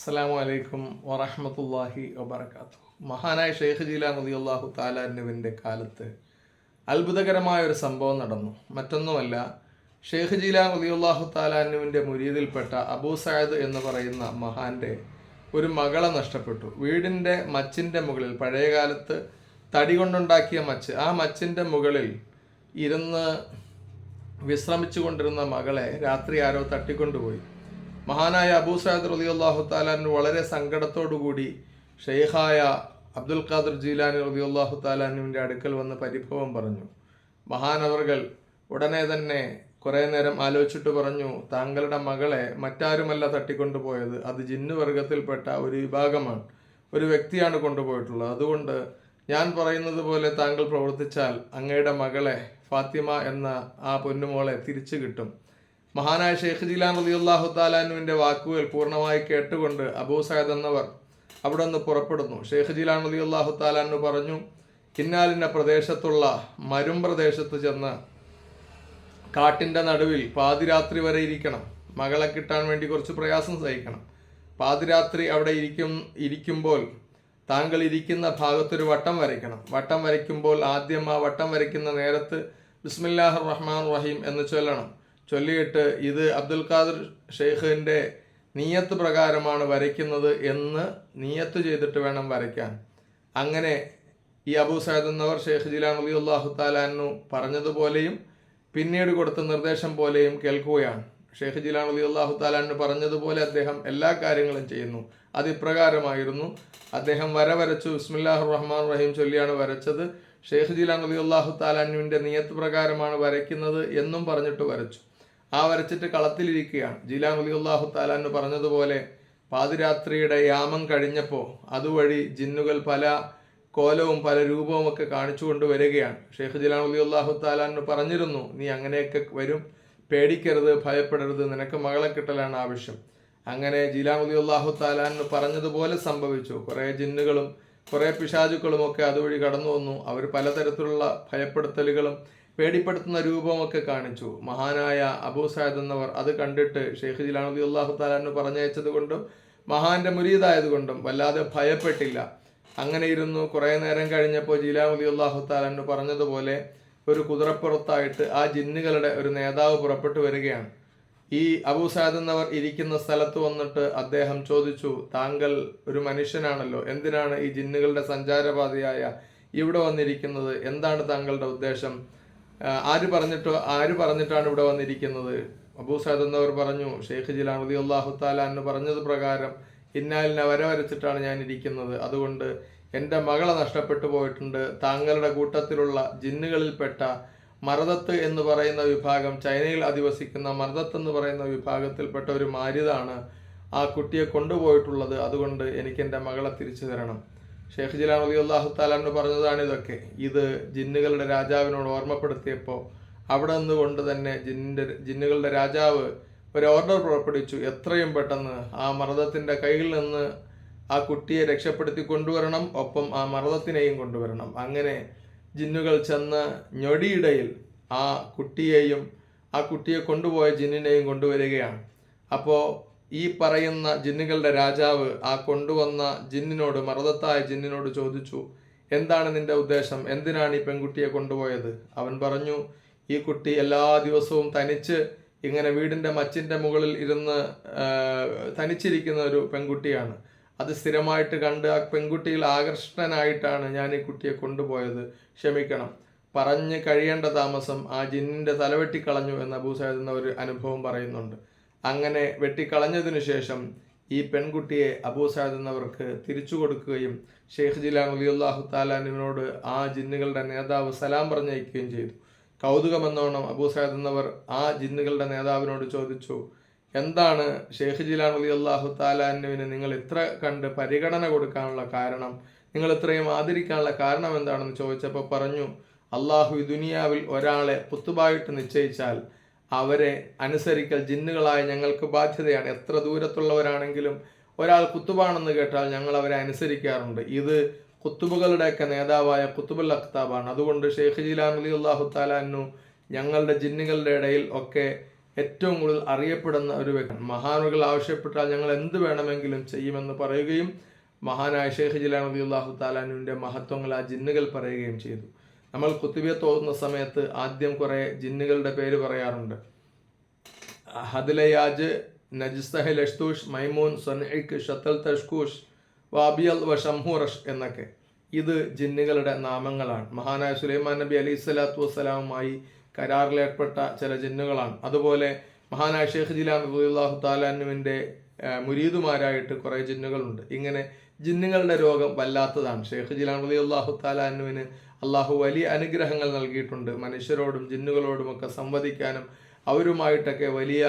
അസ്സലാമു അലൈക്കും വറഹമത്തല്ലാഹി വബർക്കാത്തു മഹാനായ ഷെയ്ഖ് ജീലാൻ അള്ളാഹു താലാനുവിന്റെ കാലത്ത് അത്ഭുതകരമായ ഒരു സംഭവം നടന്നു. മറ്റൊന്നുമല്ല ഷെയ്ഖ് ജീലാൻ അള്ളാഹു താലാനുവിന്റെ മുരീതിൽപ്പെട്ട അബൂ സയദ് എന്ന് പറയുന്ന മഹാന്റെ ഒരു മകളെ നഷ്ടപ്പെട്ടു. വീടിന്റെ മച്ചിന്റെ മുകളിൽ പഴയ കാലത്ത് തടി കൊണ്ടുണ്ടാക്കിയ മച്ച് ആ മച്ചിന്റെ മുകളിൽ ഇരുന്ന് വിശ്രമിച്ചു കൊണ്ടിരുന്ന മകളെ രാത്രി ആരോ തട്ടിക്കൊണ്ടുപോയി. മഹാനായ അബൂ സയദ് റലി അള്ളാഹു താലാന് വളരെ സങ്കടത്തോടുകൂടി ഷെയ്ഖായ അബ്ദുൽ ഖാദർ ജീലാനി റലി അള്ളാഹു താലാനുവിന്റെ അടുക്കൽ വന്ന് പരിഭവം പറഞ്ഞു. മഹാനവർകൾ ഉടനെ തന്നെ കുറേ നേരം ആലോചിച്ചിട്ട് പറഞ്ഞു താങ്കളുടെ മകളെ മറ്റാരുമല്ല തട്ടിക്കൊണ്ടുപോയത്. അത് ജിന്നു വർഗത്തിൽപ്പെട്ട ഒരു വിഭാഗമാണ്. ഒരു വ്യക്തിയാണ് കൊണ്ടുപോയിട്ടുള്ളത്. അതുകൊണ്ട് ഞാൻ പറയുന്നത് പോലെ താങ്കൾ പ്രവർത്തിച്ചാൽ അങ്ങയുടെ മകളെ ഫാത്തിമ എന്ന ആ പൊന്നുമോളെ തിരിച്ചു കിട്ടും. മഹാനായ ഷെയ്ഖ് ജിലാൻ റളിയല്ലാഹു താലാനുവിന്റെ വാക്കുകൾ പൂർണമായി കേട്ടുകൊണ്ട് അബൂ സഹദ് എന്നവർ അവിടെ നിന്ന് പുറപ്പെടുന്നു. ഷെയ്ഖ് ജിലാൻ റളിയല്ലാഹു താലാനു പറഞ്ഞു കിന്നാലിന്റെ പ്രദേശത്തുള്ള മരും പ്രദേശത്ത് ചെന്ന് കാട്ടിന്റെ നടുവിൽ പാതിരാത്രി വരെ ഇരിക്കണം. മകളെ കിട്ടാൻ വേണ്ടി കുറച്ച് പ്രയാസം സഹിക്കണം. പാതിരാത്രി അവിടെ ഇരിക്കും ഇരിക്കുമ്പോൾ താങ്കൾ ഇരിക്കുന്ന ഭാഗത്തൊരു വട്ടം വരയ്ക്കണം. വട്ടം വരയ്ക്കുമ്പോൾ ആദ്യം ആ വട്ടം വരയ്ക്കുന്ന നേരത്ത് ബിസ്മില്ലാഹ് റഹ്മാൻ റഹീം എന്ന് ചൊല്ലണം. ചൊല്ലിയിട്ട് ഇത് അബ്ദുൽ ഖാദർ ഷെയ്ഖിന്റെ നീയത്ത് പ്രകാരമാണ് വരയ്ക്കുന്നത് എന്ന് നീയത്ത് ചെയ്തിട്ട് വേണം വരയ്ക്കാൻ. അങ്ങനെ ഈ അബൂ സയദ് എന്നവർ ഷെയ്ഖ് ജിലാൻ അലി അള്ളാഹു താലാനു പറഞ്ഞതുപോലെയും പിന്നീട് കൊടുത്ത നിർദ്ദേശം പോലെയും കേൾക്കുകയാണ്. ഷെയ്ഖ് ജിലാൻ അലി അള്ളാഹു താലാനു പറഞ്ഞതുപോലെ അദ്ദേഹം എല്ലാ കാര്യങ്ങളും ചെയ്യുന്നു. അത് ഇപ്രകാരമായിരുന്നു. അദ്ദേഹം വര വരച്ചു ഇസ്മില്ലാഹു റഹ്മാൻ റഹീം ചൊല്ലിയാണ് വരച്ചത്. ഷെയ്ഖ് ജിലാൻ അലി അള്ളാഹു താലാനുവിന്റെ നിയത്ത് പ്രകാരമാണ് വരയ്ക്കുന്നത് എന്നും പറഞ്ഞിട്ട് വരച്ചു. ആ വരച്ചിട്ട് കളത്തിലിരിക്കുകയാണ്. ജിലാൻ അലി അള്ളാഹു താലാന്ന് പറഞ്ഞതുപോലെ പാതിരാത്രിയുടെ യാമം കഴിഞ്ഞപ്പോൾ അതുവഴി ജിന്നുകൾ പല കോലവും പല രൂപവും ഒക്കെ കാണിച്ചു കൊണ്ടുവരികയാണ് ഷെയ്ഖ് ജിലാൻ അലി അള്ളാഹു താലാന്ന് പറഞ്ഞിരുന്നു നീ അങ്ങനെയൊക്കെ വരും പേടിക്കരുത് ഭയപ്പെടരുത് നിനക്ക് മകളെ കിട്ടലാണ് ആവശ്യം. അങ്ങനെ ജിലാൻ അലി അള്ളാഹു താലാന്ന് പറഞ്ഞതുപോലെ സംഭവിച്ചു. കുറേ ജിന്നുകളും കുറേ പിശാചുക്കളും ഒക്കെ അതുവഴി കടന്നു വന്നു. അവർ പലതരത്തിലുള്ള ഭയപ്പെടുത്തലുകളും പേടിപ്പെടുത്തുന്ന രൂപമൊക്കെ കാണിച്ചു. മഹാനായ അബൂ സായദ് എന്നവർ അത് കണ്ടിട്ട് ഷെയ്ഖ് അലി അള്ളാഹു താലാന്ന് പറഞ്ഞയച്ചത് കൊണ്ടും മഹാന്റെ മുരീതായതുകൊണ്ടും വല്ലാതെ ഭയപ്പെട്ടില്ല. അങ്ങനെ ഇരുന്നു. കുറേ നേരം കഴിഞ്ഞപ്പോൾ അലി അള്ളാഹു താലാന്ന് പറഞ്ഞതുപോലെ ഒരു കുതിരപ്പുറത്തായിട്ട് ആ ജിന്നുകളുടെ ഒരു നേതാവ് പുറപ്പെട്ടു വരികയാണ്. ഈ അബൂ സാദ് എന്നവർ ഇരിക്കുന്ന സ്ഥലത്ത് വന്നിട്ട് അദ്ദേഹം ചോദിച്ചു താങ്കൾ ഒരു മനുഷ്യനാണല്ലോ. എന്തിനാണ് ഈ ജിന്നുകളുടെ സഞ്ചാരപാതയായ ഇവിടെ വന്നിരിക്കുന്നത്? എന്താണ് താങ്കളുടെ ഉദ്ദേശം? ആര് പറഞ്ഞിട്ടോ ആര് പറഞ്ഞിട്ടാണ് ഇവിടെ വന്നിരിക്കുന്നത്? അബൂ സാദ് എന്നവർ പറഞ്ഞു ഷെയ്ഖ് ജിലാൻ അലി അള്ളാഹു താലാന്ന് പറഞ്ഞത് പ്രകാരം ഇന്നാലിനെ വര വരച്ചിട്ടാണ് ഞാൻ ഇരിക്കുന്നത് അതുകൊണ്ട് എന്റെ മകളെ നഷ്ടപ്പെട്ടു പോയിട്ടുണ്ട്. താങ്കളുടെ കൂട്ടത്തിലുള്ള ജിന്നുകളിൽപ്പെട്ട മർദത്ത് എന്ന് പറയുന്ന വിഭാഗം ചൈനയിൽ അധിവസിക്കുന്ന മർദത്ത് എന്ന് പറയുന്ന വിഭാഗത്തിൽപ്പെട്ട ഒരു മാരിതാണ് ആ കുട്ടിയെ കൊണ്ടുപോയിട്ടുള്ളത്. അതുകൊണ്ട് എനിക്ക് എന്റെ മകളെ തിരിച്ചു തരണം. ഷെയ്ഖ് ജിലാൻ അലി അള്ളാഹു താലാന്ന് പറഞ്ഞതാണ് ഇതൊക്കെ. ഇത് ജിന്നുകളുടെ രാജാവിനോട് ഓർമ്മപ്പെടുത്തിയപ്പോൾ അവിടെ നിന്നുകൊണ്ട് തന്നെ ജിന്നിന്റെ ജിന്നുകളുടെ രാജാവ് ഒരു ഓർഡർ പുറപ്പെടുവിച്ചു. എത്രയും പെട്ടെന്ന് ആ മർദ്ദത്തിന്റെ കയ്യിൽ നിന്ന് ആ കുട്ടിയെ രക്ഷപ്പെടുത്തി കൊണ്ടുവരണം ഒപ്പം ആ മർദ്ദത്തിനെയും കൊണ്ടുവരണം. അങ്ങനെ ജിന്നുകൾ ചെന്ന് ഞൊടിയിടയിൽ ആ കുട്ടിയെയും ആ കുട്ടിയെ കൊണ്ടുപോയ ജിന്നിനെയും കൊണ്ടുവരികയാണ്. അപ്പോൾ ഈ പറയുന്ന ജിന്നുകളുടെ രാജാവ് ആ കൊണ്ടുവന്ന ജിന്നിനോട് മറുതത്തായ ജിന്നിനോട് ചോദിച്ചു എന്താണ് നിന്റെ ഉദ്ദേശം? എന്തിനാണ് ഈ പെൺകുട്ടിയെ കൊണ്ടുപോയത്? അവൻ പറഞ്ഞു ഈ കുട്ടി എല്ലാ ദിവസവും തനിച്ച് ഇങ്ങനെ വീടിന്റെ മച്ചിന്റെ മുകളിൽ ഇരുന്ന് തനിച്ചിരിക്കുന്ന ഒരു പെൺകുട്ടിയാണ്. അത് സ്ഥിരമായിട്ട് കണ്ട് ആ പെൺകുട്ടിയിൽ ആകർഷണനായിട്ടാണ് ഞാൻ ഈ കുട്ടിയെ കൊണ്ടുപോയത്. ക്ഷമിക്കണം. പറഞ്ഞ് കഴിയേണ്ട താമസം ആ ജിന്നിന്റെ തലവെട്ടിക്കളഞ്ഞു എന്ന് അബൂ എന്ന ഒരു അനുഭവം പറയുന്നുണ്ട്. അങ്ങനെ വെട്ടിക്കളഞ്ഞതിനു ശേഷം ഈ പെൺകുട്ടിയെ അബൂ സയ്യിദ് എന്നവർക്ക് തിരിച്ചു കൊടുക്കുകയും ഷെയ്ഖ് ജിലാൻ അലി അള്ളാഹു താലാനുവിനോട് ആ ജിന്നുകളുടെ നേതാവ് സലാം പറഞ്ഞയക്കുകയും ചെയ്തു. കൗതുകമെന്നോണം അബൂ സയ്യിദ് എന്നവർ ആ ജിന്നുകളുടെ നേതാവിനോട് ചോദിച്ചു എന്താണ് ഷെയ്ഖ് ജിലാൻ അലി അള്ളാഹു താലാനുവിന് നിങ്ങൾ ഇത്ര കണ്ട് പരിഗണന കൊടുക്കാനുള്ള കാരണം? നിങ്ങൾ ഇത്രയും ആദരിക്കാനുള്ള കാരണം എന്താണെന്ന് ചോദിച്ചപ്പോൾ പറഞ്ഞു അള്ളാഹു ദുനിയാവിൽ ഒരാളെ പുത്തുബായിട്ട് നിശ്ചയിച്ചാൽ അവരെ അനുസരിക്കൽ ജിന്നുകളായ ഞങ്ങൾക്ക് ബാധ്യതയാണ്. എത്ര ദൂരത്തുള്ളവരാണെങ്കിലും ഒരാൾ കുത്തുബാണെന്ന് കേട്ടാൽ ഞങ്ങൾ അവരെ അനുസരിക്കാറുണ്ട്. ഇത് കുത്തുബുകളുടെയൊക്കെ നേതാവായ കുത്തുബുൽ അഖ്താബാണ്. അതുകൊണ്ട് ഷെയ്ഖ് ജിലാൻ അലി അള്ളാഹു താലാനു ഞങ്ങളുടെ ജിന്നുകളുടെ ഇടയിൽ ഒക്കെ ഏറ്റവും കൂടുതൽ അറിയപ്പെടുന്ന ഒരു വ്യക്തി മഹാനുകൾ ആവശ്യപ്പെട്ടാൽ ഞങ്ങൾ എന്ത് വേണമെങ്കിലും ചെയ്യുമെന്ന് പറയുകയും മഹാനായ ഷെയ്ഖ് ജിലാൻ അലി അള്ളാഹു താലാനുവിന്റെ മഹത്വങ്ങൾ ആ ജിന്നുകൾ പറയുകയും ചെയ്തു. നമ്മൾ കുത്തുബിയത്ത് തോന്നുന്ന സമയത്ത് ആദ്യം കുറേ ജിന്നുകളുടെ പേര് പറയാറുണ്ട്. ഹദിലയാജ് നജിസ്തഹ ലഷ്തൂഷ് മൈമൂൻ സൊനൈക്ക് ഷത്തൽ തഷ്കൂഷ് വാബിയൽ വ ഷംഹൂറഷ് എന്നൊക്കെ. ഇത് ജിന്നുകളുടെ നാമങ്ങളാണ്. മഹാനായ സുലൈമാൻ നബി അലി സ്വലാത്തു വസ്സലാമുമായി കരാറിലേർപ്പെട്ട ചില ജിന്നുകളാണ്. അതുപോലെ മഹാനായ ഷെയ്ഖ് ജിലാൻ റബുല്ലാഹു താലാനുവിന്റെ മുരീദുമാരായിട്ട് കുറേ ജിന്നുകളുണ്ട്. ഇങ്ങനെ ജിന്നുകളുടെ രോഗം വല്ലാത്തതാണ്. ഷെയ്ഖ് ജിലാൻ റബി അള്ളാഹു താലാനുവിന് അള്ളാഹു വലിയ അനുഗ്രഹങ്ങൾ നൽകിയിട്ടുണ്ട്. മനുഷ്യരോടും ജിന്നുകളോടും ഒക്കെ സംവദിക്കാനും അവരുമായിട്ടൊക്കെ വലിയ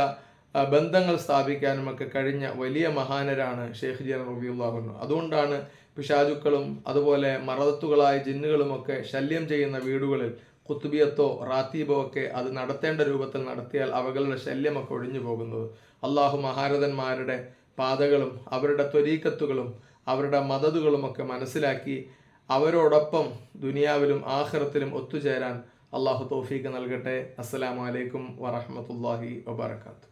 ബന്ധങ്ങൾ സ്ഥാപിക്കാനും ഒക്കെ കഴിഞ്ഞ വലിയ മഹാനരാണ് ഷെയ്ഖ് ജിയാൻ റബിയുള്ളാഹുന്നു അതുകൊണ്ടാണ് പിശാചുക്കളും അതുപോലെ മറദത്തുകളായ ജിന്നുകളുമൊക്കെ ശല്യം ചെയ്യുന്ന വീടുകളിൽ കുത്തുബിയത്തോ റാത്തീബോ ഒക്കെ അത് നടത്തേണ്ട രൂപത്തിൽ നടത്തിയാൽ അവകളുടെ ശല്യമൊക്കെ ഒഴിഞ്ഞു പോകുന്നത്. അള്ളാഹു മഹാരഥന്മാരുടെ പാതകളും അവരുടെ ത്വരീക്കത്തുകളും അവരുടെ മദതുകളുമൊക്കെ മനസ്സിലാക്കി അവരോടൊപ്പം ദുനിയാവിലും ആഹ്റത്തിലും ഒത്തുചേരാൻ അള്ളാഹു തൗഫീക്ക് നൽകട്ടെ. അസ്സലാമു അലൈക്കും വറഹ്മത്തുള്ളാഹി വബറകാതുഹു